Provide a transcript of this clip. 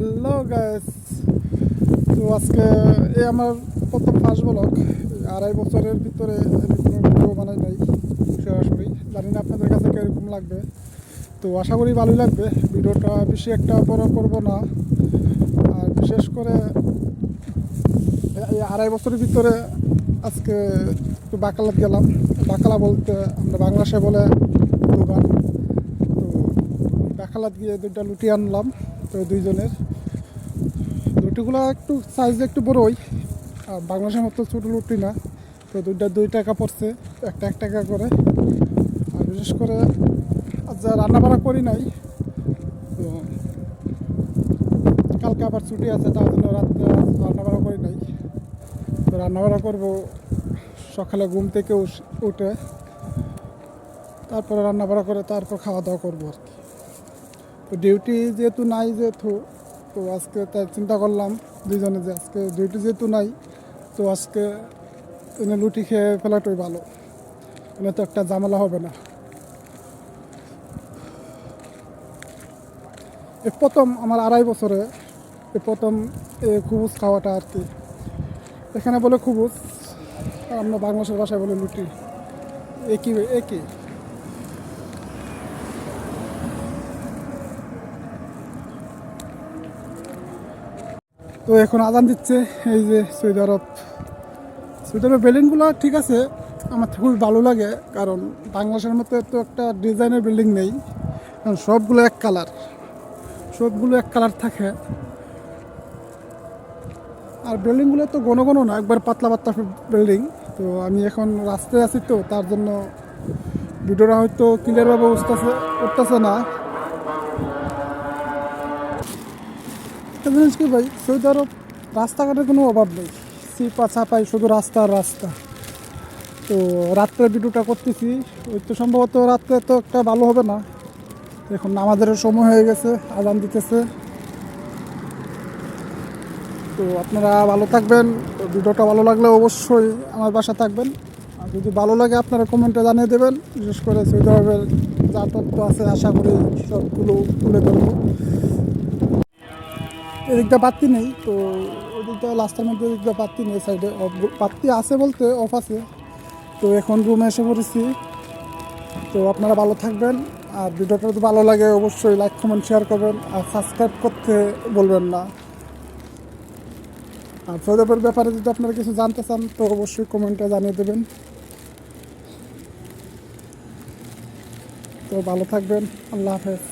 Hello guys তো আজকে এই আমার প্রথম ফার্স্ট ব্লগ। আড়াই বছরের ভিতরে ভিডিও বানাই নাই, সরাসরি। জানি না আপনাদের কাছে কীরকম লাগবে। তো আশা করি ভালোই লাগবে। ভিডিওটা বেশি একটা বড় করব না। আর বিশেষ করে এই আড়াই বছরের ভিতরে আজকে একটু বাকালাত গেলাম। বাকালা বলতে আমরা বাংলাদেশে বলে দোকান। তো বাকালাত গিয়ে দুইটা লুটি আনলাম, তো দুইজনের। লুটিগুলো একটু সাইজ একটু বড়ই। আর বাংলাদেশের মতো ছোটো লুটি না। তো দুইটা দুই টাকা পড়ছে, একটা এক টাকা করে। আর বিশেষ করে যা রান্না বান্না করি নাই, তো কালকে আবার ছুটি আছে, তার জন্য রাত্রে রান্না বান্না করি নাই। তো রান্না বান্না করব সকালে ঘুম থেকে উঠে। তারপরে রান্না বান্না করে তারপর খাওয়া দাওয়া করব আর কি। তো ডিউটি যেহেতু নাই যেহেতু তো আজকে তাই চিন্তা করলাম দুইজনে যে আজকে ডিউটি যেহেতু নাই, তো আজকে এনে লুটি খেয়ে ফেলাটাই ভালো। এনে তো একটা ঝামেলা হবে না। এ প্রথম আমার আড়াই বছরে এ প্রথম এ খুবুজ খাওয়াটা আর কি। এখানে বলে খুবুজ আমরা বাংলাদেশের ভাষায় বলে লুটি। একই একই তো এখন আজান দিচ্ছে, এই যে সৌদি আরব। সৌদি আরবের বিল্ডিংগুলো ঠিক আছে, আমার খুবই ভালো লাগে, কারণ বাংলাদেশের মতো তো একটা ডিজাইনের বিল্ডিং নেই। কারণ সবগুলো এক কালার সবগুলো এক কালার থাকে। আর বিল্ডিংগুলো তো ঘন ঘন না, একবার পাতলা পাতলা বিল্ডিং তো আমি এখন রাস্তায় আছি তো, তার জন্য ভিডিওটা হয়তো ক্লিয়ারভাবে বুঝতেছে উঠতেছে না। একটা জিনিস কি ভাই? সৌদি আরব রাস্তাঘাটের কোনো অভাব নেই। সিপা ছাপাই শুধু রাস্তা রাস্তা। তো রাত্রে ভিডিওটা করতেছি। ওই তো সম্ভবত রাত্রে তো একটা ভালো হবে না। এখন আমাদেরও সময় হয়ে গেছে, আজান দিতেছে। তো আপনারা ভালো থাকবেন। ভিডিওটা ভালো লাগলে অবশ্যই আমার বাসা থাকবেন। আর যদি ভালো লাগে আপনারা কমেন্টে জানিয়ে দেবেন। বিশেষ করে সৌদি আরবের যা তথ্য আছে, আশা করি সবগুলো তুলে ধরবো। এদিকটা পাত্তি নেই, তো ওদিকটা লাস্টের মধ্যে এদিকটা পাত্তি নেই সাইডে পাত্তি আছে বলতে অফ আছে। তো এখন রুমে এসে পড়েছি। তো আপনারা ভালো থাকবেন, আর ভিডিওটা যদি ভালো লাগে অবশ্যই লাইক কমেন্ট শেয়ার করবেন, আর সাবস্ক্রাইব করতে বলবেন না। আর সৌরভের ব্যাপারে যদি আপনারা কিছু জানতে চান, তো অবশ্যই কমেন্টে জানিয়ে দেবেন। তো ভালো থাকবেন, আল্লাহ হাফেজ।